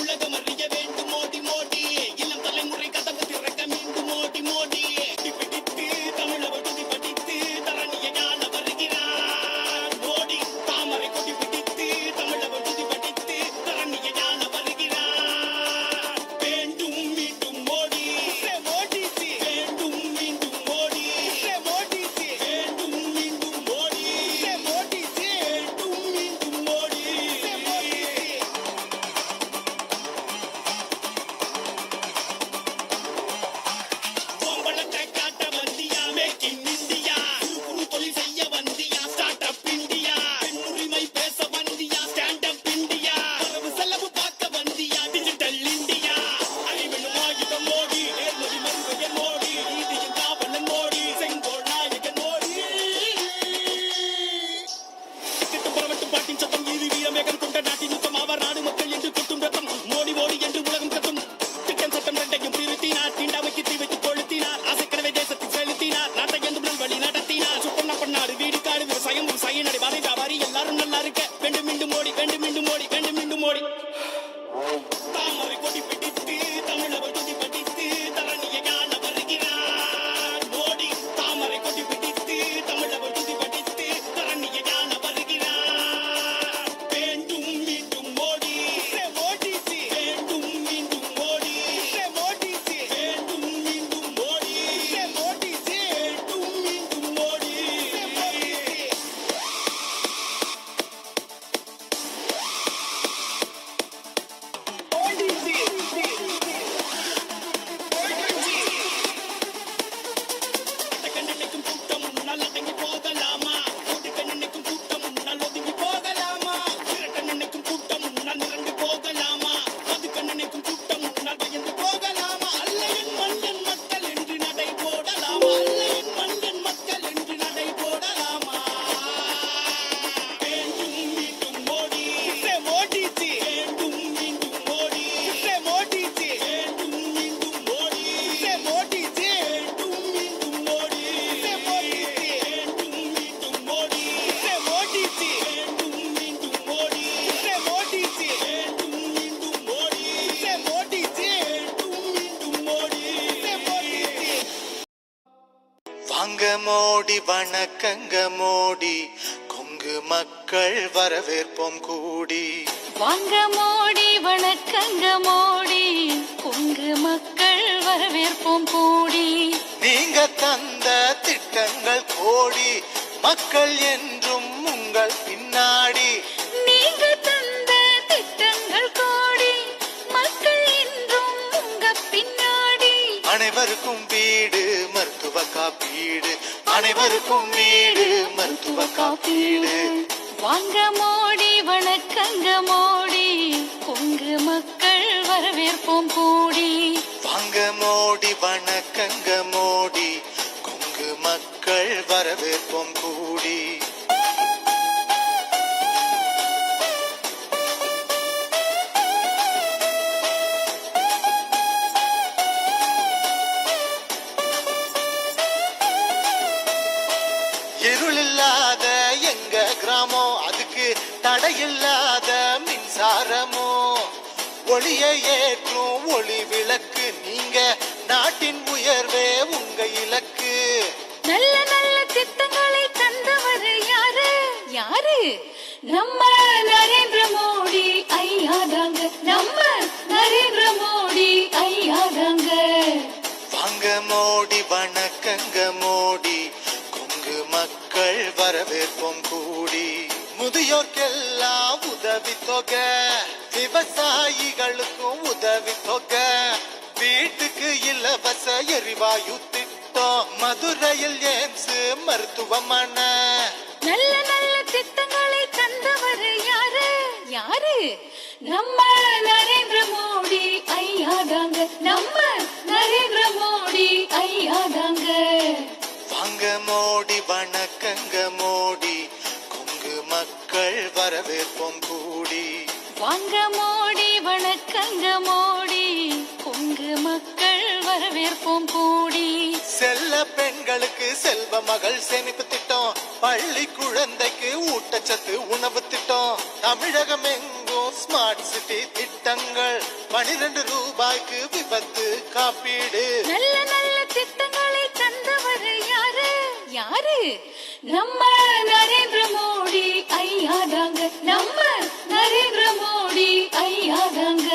உலகம் அறிய வேண்டும் Mamma, ricordi மோடி வணக்கங்க மோடி கொங்கு மக்கள் வரவேற்போம் கூடி. வாங்க மோடி வணக்கங்க மோடி கொங்கு மக்கள் வரவேற்போம் கூடி. நீங்க தந்த திட்டங்கள் கோடி மக்கள் என்றும் உங்கள் பின்னாடி. அனைவருக்கும் வீடு மருத்துவ காப்பீடு. அனைவருக்கும் வீடு மருத்துவ காப்பீடு. வாங்க மோடி வணக்கங்க மோடி. கொங்கு மக்கள் வரவேற்போம் கூடி. வாங்க மோடி வணக்கங்க மோடி. தடையில்லாத மின்சாரமோ? ஒளியை ஏற்றும் ஒளி விளக்கு நீங்க நாட்டின் உயர்வே உங்க இலக்கு. நல்ல நல்ல திட்டங்களை தந்தவர் யாரு? யாரு? நம்ம நரேந்திர மோடி ஐயா தாங்க. நம்ம முதியோர்க்கெல்லாம் உதவி தொகை விவசாயிகளுக்கும் உதவி தொகை. வீட்டுக்கு இலவச எரிவாயு திட்டம் மதுரையில் ஏம்ஸ் மருத்துவமனை. நல்ல நல்ல திட்டங்களை தந்தவர் யாரு? யாரு? நம்ம நரேந்திர மோடி ஐயாதாங்க நம்ம நரேந்திர மோடி ஐயாதாங்க வாங்க மோடி வணக்கங்க வரவேற்போம் கூடி வாங்க மோடி வணக்கங்க மோடி. கொங்கு மக்கள் வரவேற்போம் கூடி. செல்ல பெண்களுக்கு செல்வ மகள் சேமிப்பு திட்டம். பள்ளி குழந்தைக்கு ஊட்டச்சத்து உணவு திட்டம். தமிழகம் எங்கும் ஸ்மார்ட் சிட்டி திட்டங்கள். பனிரெண்டு ரூபாய்க்கு விபத்து காப்பீடு. நல்ல நல்ல திட்டங்களை தந்தவர் யாரு? யாரு? நம்ம நரேந்திர மோடி ஐயாதாங்க. நம்ம நரேந்திர மோடி ஐயாதாங்க.